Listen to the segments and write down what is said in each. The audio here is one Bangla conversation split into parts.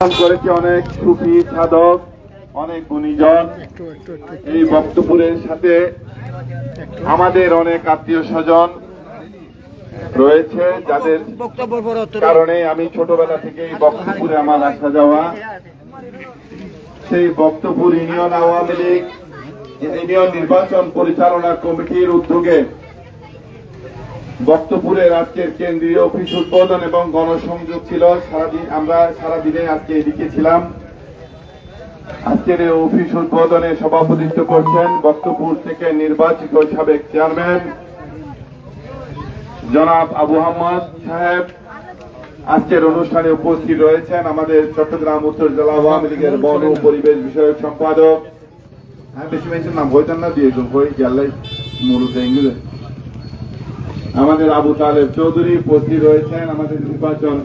করেছে অনেক সুফি সাধক, অনেক গুণীজন। এই বক্তপুরের সাথে আমাদের অনেক আত্মীয় স্বজন রয়েছে, যাদের কারণে আমি ছোটবেলা থেকে এই বক্তপুরে আমার আসা যাওয়া। সেই বক্তপুর ইউনিয়ন আওয়ামী লীগ, ইউনিয়ন নির্বাচন পরিচালনা কমিটির উদ্যোগে বক্তপুরের আজকের কেন্দ্রীয় অফিস উদ্বোধন এবং গণসংযোগ ছিল। সারাদিন আমরা সারাদিনে আজকে এদিকে ছিলাম। আজকের এই অফিস উদ্বোধনে সভাপতিত্ব করছেন বক্তপুর থেকে নির্বাচিত সাবেক চেয়ারম্যান জনাব আবু আহমদ সাহেব। আজকের অনুষ্ঠানে উপস্থিত রয়েছেন আমাদের চট্টগ্রাম উত্তর জেলা আওয়ামী লীগের বন ও পরিবেশ বিষয়ক সম্পাদক। হ্যাঁ বেশি বেশি নাম বইতেন না দিয়ে বই গেলাই মূলত ইংরেজি। আমাদের আবু তালেব চৌধুরী উপস্থিত রয়েছেন, আমাদের নির্বাচন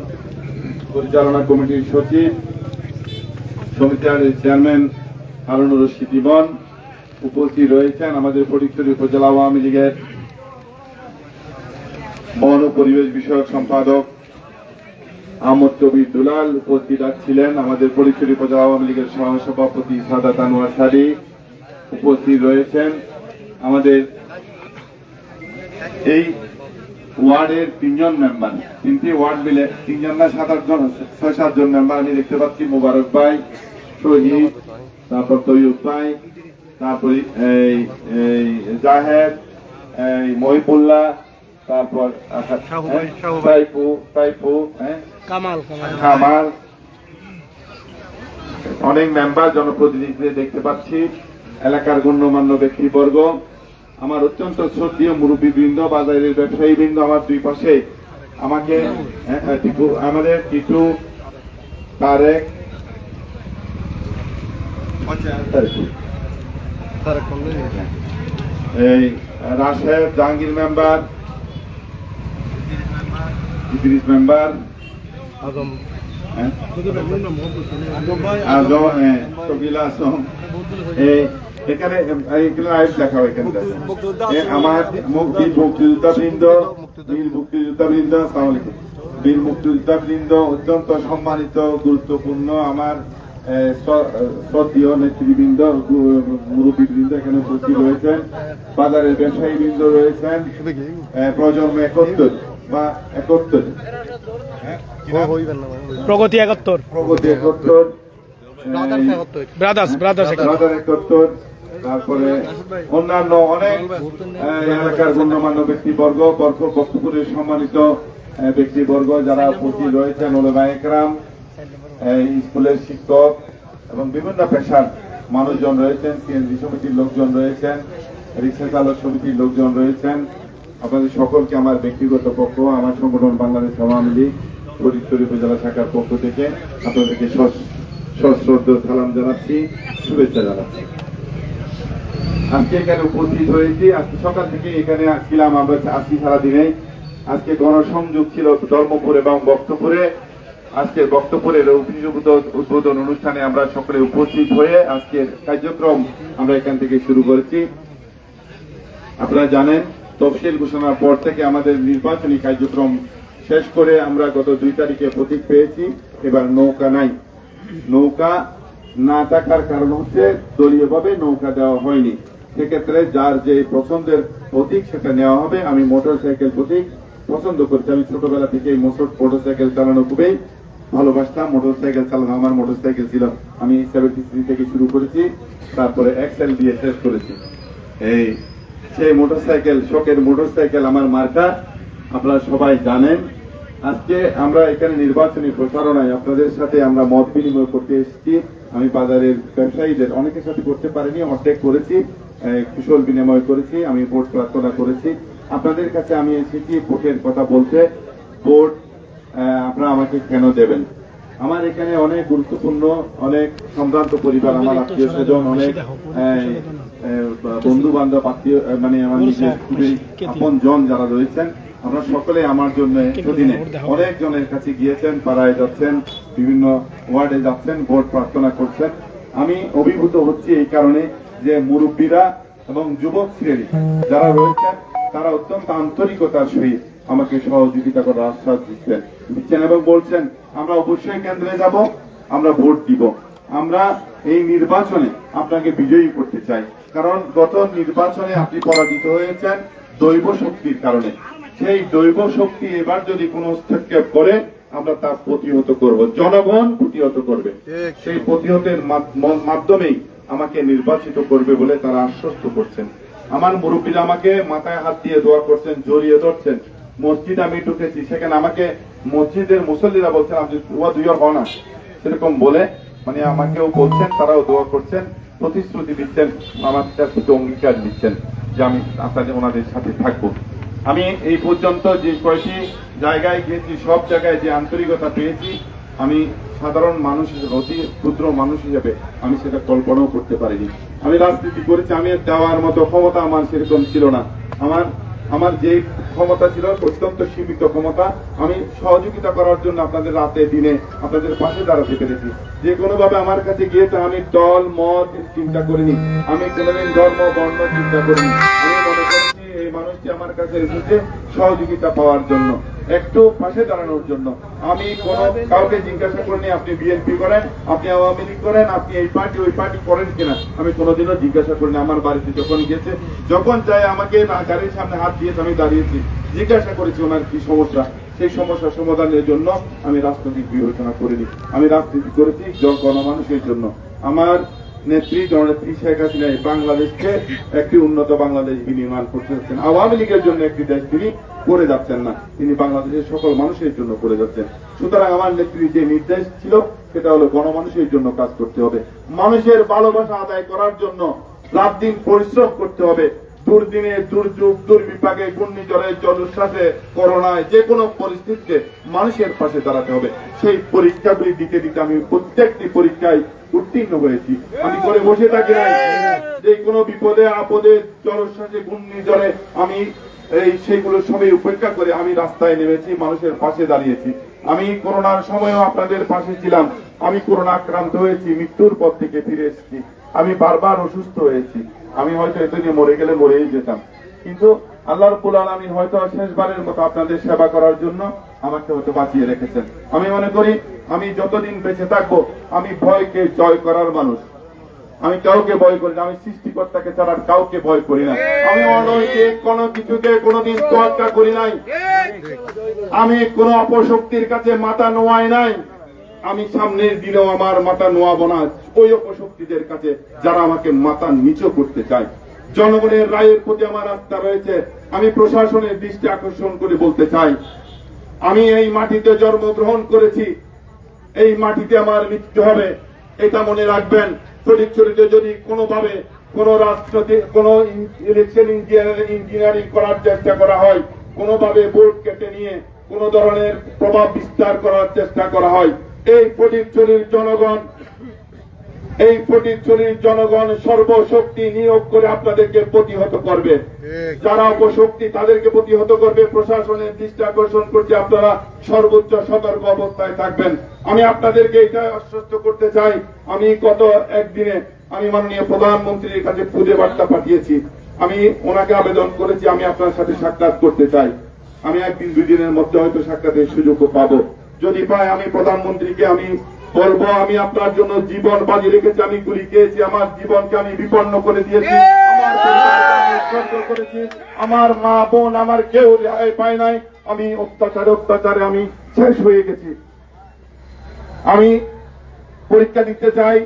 পরিচালনা কমিটির সচিব, সমিতির চেয়ারম্যান হারুনুর রশিদ ইবন উপস্থিত রয়েছেন, আমাদের ফটিকছড়ি উপজেলা আওয়ামী লীগের বন ও পরিবেশ বিষয়ক সম্পাদক আহমদ কবির দুলাল উপস্থিত ছিলেন আমাদের ফটিকছড়ি উপজেলা আওয়ামী লীগের সহসভাপতি সাদাত আনোয়ার সারি উপস্থিত রয়েছেন, আমাদের এই ওয়ার্ডের তিনজন মেম্বার তিনটি ওয়ার্ড মিলে তিনজন না সাত আটজন আছে। ছয় সাতজন মেম্বার আমি দেখতে পাচ্ছি। মোবারক ভাই শহীদ তারপর তৈয়ব ভাই তারপর এই এই জাহেদ এই মহিবুল্লাহ তারপর শাহু ভাই, সাইফু সাইফু হ্যাঁ। কামাল কামাল। অনেক মেম্বার জনপ্রতিনিধিদের দেখতে পাচ্ছি। এলাকার গণ্যমান্য ব্যক্তিবর্গ। আমার অত্যন্ত শ্রদ্ধীয় মুরব্বী বৃন্দ বাজারের ব্যবসায়ী বৃন্দ আমার দুই পাশে। আমাকে আমাদের টিটু তারেক এই রাশেদ জাহাঙ্গীর মেম্বার ইদ্রিস মেম্বার আগম হ্যাঁ? হ্যাঁ, শকিল আসম এই এখানে আইস লেখা হয় এখানে আমার মুক্তি মুক্তিযোদ্ধা বৃন্দ বীর মুক্তিযোদ্ধা বৃন্দ আসসালামু বীর মুক্তিযোদ্ধা বৃন্দ অত্যন্ত সম্মানিত গুরুত্বপূর্ণ আমার এ, নেতৃবৃন্দ মুরব্বী বৃন্দ এখানে উপস্থিত রয়েছেন। বাজারের ব্যবসায়ী বৃন্দ রয়েছেন প্রজন্ম একত্তর বা একত্তর? প্রগতি একাত্তর। প্রগতি একত্তর। ব্রাদার্স ব্রাদার্স রাজার একাত্তর। তারপরে অন্যান্য অনেক এলাকার গণ্যমান্য ব্যক্তিবর্গ বর্গ বক্তপুরের সম্মানিত ব্যক্তিবর্গ যারা উপস্থিত রয়েছেন, ওলেমা একরাম স্কুলের শিক্ষক এবং বিভিন্ন পেশার মানুষজন রয়েছেন, সিএনজি সমিতির লোকজন রয়েছেন, রিক্সা চালক সমিতির লোকজন রয়েছেন। আপনাদের সকলকে আমার ব্যক্তিগত পক্ষ, আমার সংগঠন বাংলাদেশ আওয়ামী লীগ ফরিদপুর উপজেলা শাখার পক্ষ থেকে আপনাদেরকে সশ্রদ্ধ সালাম জানাচ্ছি, শুভেচ্ছা জানাচ্ছি। আজকে এখানে উপস্থিত হয়েছি। আজকে সকাল থেকে এখানে আসছিলাম আমরা আসছি সারাদিনে। আজকে গণসংযোগ ছিল ধর্মপুর এবং বক্তপুরে। আজকের বক্তপুরের উদ্বোধন অনুষ্ঠানে আমরা সকলে উপস্থিত হয়ে আজকের কার্যক্রম আমরা এখান থেকে শুরু করেছি। আপনারা জানেন, তফসিল ঘোষণার পর থেকে আমাদের নির্বাচনী কার্যক্রম শেষ করে আমরা গত দুই তারিখে প্রতীক পেয়েছি। এবার নৌকা নাই। নৌকা না থাকার কারণ হচ্ছে দলীয়ভাবে নৌকা দেওয়া হয়নি। সেক্ষেত্রে যার যে পছন্দের প্রতীক সেটা নেওয়া হবে। আমি মোটর সাইকেল প্রতীক পছন্দ করছি। আমি ছোটবেলা থেকে মোটর মোটর সাইকেল চালানো খুবই ভালোবাসতাম। মোটর সাইকেল চালানো, আমার মোটর সাইকেল ছিল। আমি সেভেন্টি থ্রি থেকে শুরু করেছি। তারপরে এক্সেল দিয়ে শেষ করেছি। এই, সেই মোটর মোটরসাইকেল শোকের মোটরসাইকেল আমার মার্কা। আপনারা সবাই জানেন। আজকে আমরা এখানে নির্বাচনী প্রচারণায় আপনাদের সাথে আমরা মত বিনিময় করতে এসেছি। আমি বাজারের ব্যবসায়ীদের অনেকের সাথে করতে পারিনি, অর্ধেক করেছি। কুশল বিনিময় করেছি আমি ভোট প্রার্থনা করেছি। আপনাদের কাছে আমি এসেছি ভোটের কথা বলতে। ভোট আপনারা আমাকে কেন দেবেন? আমার এখানে অনেক গুরুত্বপূর্ণ অনেক সম্ভ্রান্ত পরিবার আমার আত্মীয় স্বজন অনেক বন্ধু বান্ধব আত্মীয় মানে আমার নিজের খুবই আপন জন যারা রয়েছেন আপনারা সকলে আমার জন্য সেদিনে অনেক জনের কাছে গিয়েছেন পাড়ায় যাচ্ছেন বিভিন্ন ওয়ার্ডে যাচ্ছেন ভোট প্রার্থনা করছেন। আমি অভিভূত হচ্ছি এই কারণে যে মুরব্বীরা এবং যুবক শ্রেণি যারা রয়েছেন তারা অত্যন্ত আন্তরিকতার সহিত আমাকে সহযোগিতা করার আশ্বাস দিচ্ছেন দিচ্ছেন এবং বলছেন আমরা অবশ্যই কেন্দ্রে যাব আমরা ভোট দিব। আমরা এই নির্বাচনে আপনাকে বিজয়ী করতে চাই। কারণ গত নির্বাচনে আপনি পরাজিত হয়েছেন দৈব শক্তির কারণে। সেই দৈব শক্তি এবার যদি কোনো হস্তক্ষেপ করে আমরা তা প্রতিহত করব। জনগণ প্রতিহত করবে। সেই প্রতিহতের মাধ- মাধ্যমেই আমাকে নির্বাচিত করবে বলে তারা আশ্বস্ত করছেন। আমার মুরব্বীরা আমাকে মাথায় হাত দিয়ে দোয়া করছেন, জড়িয়ে ধরছেন। মসজিদ আমি ঢুকেছি, সেখানে আমাকে মসজিদের মুসল্লিরা বলছেন, আপনি দোয়া দুইয়া হন না। সেরকম বলে মানে আমাকেও বলছেন, তারাও দোয়া করছেন, প্রতিশ্রুতি দিচ্ছেন, আমার কাছে অঙ্গীকার দিচ্ছেন যে আমি আপনাদের, ওনাদের সাথে থাকব। আমি এই পর্যন্ত যে কয়েকটি জায়গায় গিয়েছি, সব জায়গায় যে আন্তরিকতা পেয়েছি আমি সাধারণ মানুষ হিসেবে, অতি ক্ষুদ্র মানুষ হিসেবে আমি সেটা কল্পনাও করতে পারিনি। আমি রাজনীতি করেছি, আমি দেওয়ার মতো ক্ষমতা আমার সেরকম ছিল না। আমার আমার যে ক্ষমতা ছিল, অত্যন্ত সীমিত ক্ষমতা, আমি সহযোগিতা করার জন্য আপনাদের রাতে, দিনে, আপনাদের পাশে দাঁড়াতে পেরেছি। যে কোনোভাবে আমার কাছে গিয়েছে আমি দল, মত চিন্তা করিনি। আমি কোনোদিন ধর্ম, বর্ণ চিন্তা করিনি। আমি মনে করেছি এই মানুষটি আমার কাছে এসেছে সহযোগিতা পাওয়ার জন্য। একটু পাশে দাঁড়ানোর জন্য। আমি কোন কাউকে জিজ্ঞাসা করিনি, আপনি বিএনপি করেন, আপনি আওয়ামী লীগ করেন, আপনি এই পার্টি, ওই পার্টি করেন কিনা, আমি কোনোদিনও জিজ্ঞাসা করিনি। আমার বাড়িতে যখন গেছে, যখন যায় আমাকে গাড়ির সামনে হাত দিয়েছে, আমি দাঁড়িয়েছি, জিজ্ঞাসা করেছি ওনার কি সমস্যা। সেই সমস্যা সমাধানের জন্য আমি রাজনৈতিক বিবেচনা করিনি। আমি রাজনীতি করেছি জন- গণমানুষের জন্য। আমার নেত্রী জননেত্রী শেখ হাসিনা বাংলাদেশকে একটি উন্নত বাংলাদেশ বিনির্মাণ করতে যাচ্ছেন। আওয়ামী লীগের জন্য একটি দেশ তিনি করে যাচ্ছেন না। তিনি বাংলাদেশের সকল মানুষের জন্য করে যাচ্ছেন। সুতরাং আমার নেত্রী যে নির্দেশ ছিল, সেটা হলো গণমানুষের জন্য কাজ করতে হবে। মানুষের ভালোবাসা আদায় করার জন্য রাত দিন পরিশ্রম করতে হবে। দুর্দিনে, দুর্যোগ, দুর্বিপাকে ঘূর্ণিঝড়ে, জলোচ্ছ্বাসে, করোনায় যে কোনো পরিস্থিতিতে মানুষের পাশে দাঁড়াতে হবে। সেই পরীক্ষাগুলি দিতে দিতে আমি প্রত্যেকটি পরীক্ষায় উত্তীর্ণ হয়েছি। আমি করে বসে থাকি নাই। যে কোনো বিপদে, আপদে, জলোচ্ছ্বাসে, ঘূর্ণিঝড়ে আমি এই সেইগুলো সবই উপেক্ষা করে আমি রাস্তায় নেমেছি, মানুষের পাশে দাঁড়িয়েছি। আমি করোনার সময়ও আপনাদের পাশে ছিলাম। আমি করোনা আক্রান্ত হয়েছি, মৃত্যুর পর থেকে ফিরে এসেছি। আমি বারবার অসুস্থ হয়েছি। আমি হয়তো এতদিন মরে গেলে মরেই যেতাম। কিন্তু আল্লাহর রব্বুল আমি হয়তো শেষবারের মতো আপনাদের সেবা করার জন্য আমাকে হয়তো বাঁচিয়ে রেখেছেন। আমি মনে করি, আমি যতদিন বেঁচে থাকব, আমি ভয়কে জয় করার মানুষ। আমি কাউকে ভয় করি না, আমি সৃষ্টিকর্তাকে ছাড়া কাউকে ভয় করি না। আমি অনৈতিক, কোনো কিছুকে কোনোদিন তোয়াক্কা করি নাই। আমি কোন অপশক্তির কাছে মাথা নোয়াই নাই। আমি সামনের দিনেও আমার মাথা নোয়াবো না, ওই অপশক্তিদের কাছে যারা আমাকে মাথা নিচু করতে চায়। জনগণের রায়ের প্রতি আমার আস্থা রয়েছে। আমি প্রশাসনের দৃষ্টি আকর্ষণ করে বলতে চাই, আমি এই মাটিতে জন্মগ্রহণ করেছি, এই মাটিতে আমার মৃত্যু হবে, এটা মনে রাখবেন। ফটিকছড়িতে যদি কোনোভাবে কোন রাষ্ট্রতে কোন ইলেকশন ইঞ্জিনিয়ারিং করার চেষ্টা করা হয়, কোনোভাবে ভোট কেটে নিয়ে কোন ধরনের প্রভাব বিস্তার করার চেষ্টা করা হয়, এই ফটিকছড়ির জনগণ এই ফটিকছড়ির জনগণ সর্বশক্তি নিয়োগ করে আপনাদেরকে প্রতিহত করবে। যারা অপশক্তি তাদেরকে প্রতিহত করবে। প্রশাসনের দৃষ্টি আকর্ষণ করছে আপনারা সর্বোচ্চ সতর্ক অবস্থায় থাকবেন। আমি আপনাদেরকে এটা আশ্বস্ত করতে চাই। আমি গত একদিনে আমি মাননীয় প্রধানমন্ত্রীর কাছে খুঁজে বার্তা পাঠিয়েছি। আমি ওনাকে আবেদন করেছি আমি আপনার সাথে সাক্ষাৎ করতে চাই। আমি একদিন দুই দিনের মধ্যে হয়তো সাক্ষাতের সুযোগও পাবো। যদি পাই আমি প্রধানমন্ত্রীকে আমি বলব, আমি আপনার জন্য জীবন বাজি রেখেছি, আমি গুলি খেয়েছি, আমার জীবনকে আমি বিপন্ন করে দিয়েছি, আমার মা, বোন, আমার কেউ রেহাই পায় নাই, আমি অত্যাচারে অত্যাচারে আমি শেষ হয়ে গেছি। আমি পরীক্ষা দিতে চাই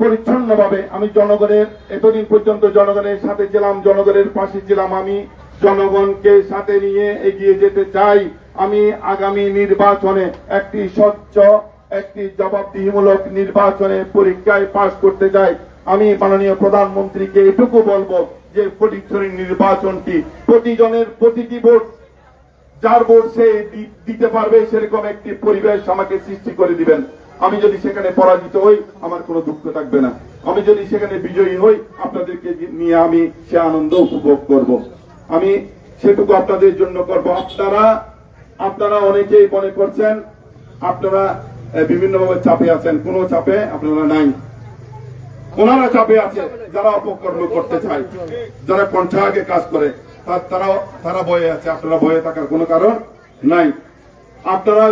পরিচ্ছন্ন ভাবে আমি জনগণের, এতদিন পর্যন্ত জনগণের সাথে ছিলাম, জনগণের পাশে ছিলাম, আমি জনগণকে সাথে নিয়ে এগিয়ে যেতে চাই। আমি আগামী নির্বাচনে একটি স্বচ্ছ একটি জবাবদিহিমূলক নির্বাচনে পরীক্ষায় পাশ করতে চাই। আমি মাননীয় প্রধানমন্ত্রীকে এটুকু বলব যে ফটিকছড়ির নির্বাচনটি প্রতিজনের প্রতিটি ভোট, যার ভোট সে দিতে পারবে, সেরকম একটি পরিবেশ আমাকে সৃষ্টি করে দিবেন। আমি যদি সেখানে পরাজিত হই, আমার কোনো দুঃখ থাকবে না। আমি যদি সেখানে বিজয়ী হই, আপনাদেরকে নিয়ে আমি সে আনন্দ উপভোগ করব। আমি সেটুকু আপনাদের জন্য করব। আপনারা আপনারা অনেকেই মনে করছেন, আপনারা বিভিন্নভাবে চাপে আছেন। কোনো চাপে আপনারা নাই। ওনারা চাপে আছে, যারা অপকর্ম করতে চায়, যারা কণ্ঠাগে কাজ করে, তারা তারা ভয়ে আছে, আপনারা ভয়ে থাকার কোনো কারণ নাই। আপনারা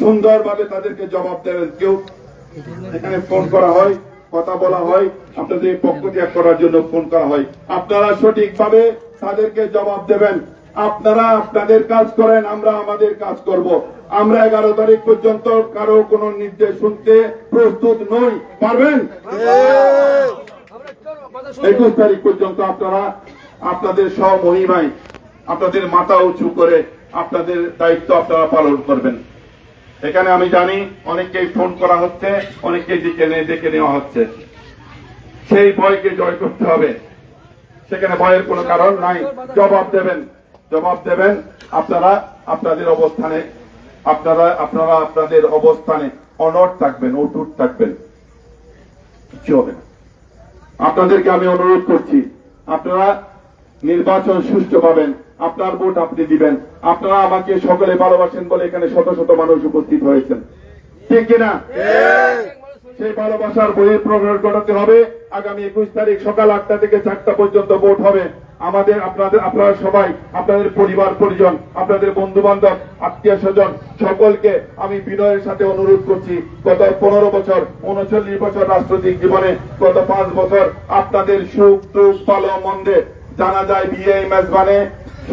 সুন্দরভাবে তাদেরকে জবাব দেবেন। কেউ এখানে ফোন করা হয়, কথা বলা হয়, আপনাদের পক্ষ ত্যাগ করার জন্য ফোন করা হয়। আপনারা সঠিকভাবে তাদেরকে জবাব দেবেন। আপনারা আপনাদের কাজ করেন, আমরা আমাদের কাজ করব। আমরা এগারো তারিখ পর্যন্ত কারও কোনো নির্দেশ শুনতে প্রস্তুত নই। পারবেন? একুশ তারিখ পর্যন্ত আপনারা আপনাদের স্বমহিমায়, আপনাদের মাথা উঁচু করে আপনাদের দায়িত্ব আপনারা পালন করবেন। এখানে আমি জানি অনেককেই ফোন করা হচ্ছে অনেককে ডেকে নিয়ে ডেকে নেওয়া হচ্ছে। সেই ভয়কে জয় করতে হবে। সেখানে ভয়ের কোনো কারণ নাই। জবাব দেবেন। জবাব দেবেন। আপনারা আপনাদের অবস্থানে আপনারা আপনারা আপনাদের অবস্থানে অনড় থাকবেন অটুট থাকবেন। কিছু হবে না। আপনাদেরকে আমি অনুরোধ করছি আপনারা নির্বাচন সুষ্ঠু পাবেন আপনার ভোট আপনি দিবেন। আপনারা আমাকে সকলে ভালোবাসেন বলে এখানে শত শত মানুষ উপস্থিত হয়েছেন। ঠিক কিনা সেই ভালোবাসার বইয়ের প্রকাশ ঘটাতে হবে। আগামী একুশ তারিখ সকাল আটটা থেকে চারটা পর্যন্ত ভোট হবে। আমাদের আপনাদের, আপনারা সবাই, আপনাদের পরিবার, পরিজন, আপনাদের বন্ধু বান্ধব আত্মীয় স্বজন, সকলকে আমি বিনয়ের সাথে অনুরোধ করছি, গত পনেরো বছর, উনচল্লিশ বছর রাজনৈতিক জীবনে, গত পাঁচ বছর আপনাদের সুখ, দুঃখ, ভালো, মন্দে জানা যায় বিয়ে মেজবানে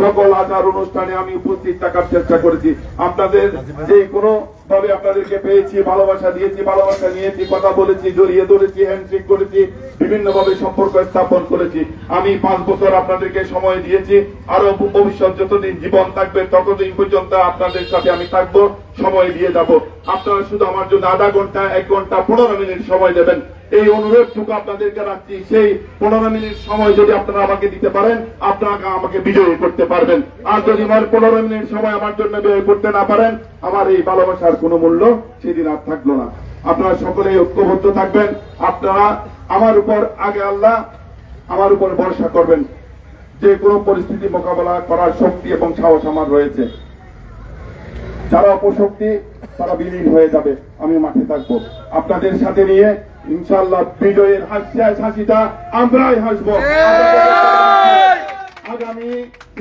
সকল আচার অনুষ্ঠানে আমি উপস্থিত থাকার চেষ্টা করেছি। আপনাদের যে কোনো ভাবে আপনাদেরকে পেয়েছি, ভালোবাসা দিয়েছি, ভালোবাসা নিয়েছি, কথা বলেছি, জড়িয়ে ধরেছি হ্যান্ডশেক করেছি বিভিন্ন ভাবে সম্পর্ক স্থাপন করেছি। আমি পাঁচ বছর আপনাদেরকে সময় দিয়েছি আরও ভবিষ্যৎ যতদিন জীবন থাকবে, ততদিন পর্যন্ত আপনাদের সাথে আমি থাকব, সময় দিয়ে যাব। আপনারা শুধু আমার জন্য আধা ঘণ্টা, এক ঘণ্টা, পনেরো মিনিট সময় দেবেন। এই অনুরোধটুকু আপনাদেরকে রাখছি, সেই পনেরো মিনিট সময় যদি আপনারা আমাকে দিতে পারেন, আপনারা আমাকে বিজয়ী করতে পারবেন। আর যদি আমার পনেরো মিনিট সময় আমার জন্য ব্যয় করতে না পারেন আমার এই ভালোবাসার কোনো মূল্য সেদিন আর থাকল না। আপনারা সকলে ঐক্যবদ্ধ থাকবেন। আপনারা আমার উপর আগে আল্লাহ আমার উপর ভরসা করবেন। যে কোনো পরিস্থিতি মোকাবেলা করার শক্তি এবং সাহস আমার রয়েছে। যারা অপশক্তি, তারা বিলীন হয়ে যাবে। আমি মাঠে থাকব। আপনাদের সাথে নিয়ে ইনশাল্লাহ বিজয়ের হাসিয়া হাসিটা আমরাই হাসবো। আগামী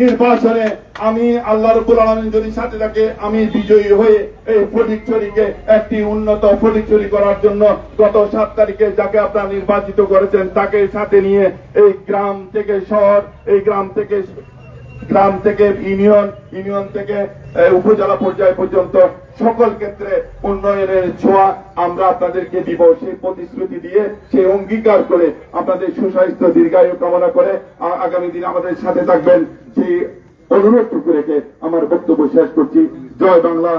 নির্বাচনে আমি আল্লাহ রবুল আলমিন যদি সাথে থাকে, আমি বিজয়ী হয়ে এই ফটিকছড়িকে একটি উন্নত ফটিকছড়ি করার জন্য গত সাত তারিখে যাকে আপনারা নির্বাচিত করেছেন, তাকে সাথে নিয়ে এই গ্রাম থেকে শহর, এই গ্রাম থেকে গ্রাম থেকে, ইউনিয়ন ইউনিয়ন থেকে উপজেলা পর্যায় পর্যন্ত সকল ক্ষেত্রে উন্নয়নের ছোঁয়া আমরা আপনাদেরকে দিব। সেই প্রতিশ্রুতি দিয়ে, সেই অঙ্গীকার করে আপনাদের সুস্বাস্থ্য দীর্ঘায়ু কামনা করে আগামী দিন আমাদের সাথে থাকবেন। সেই অনুরোধটুকু রেখে আমার বক্তব্য শেষ করছি। জয় বাংলা।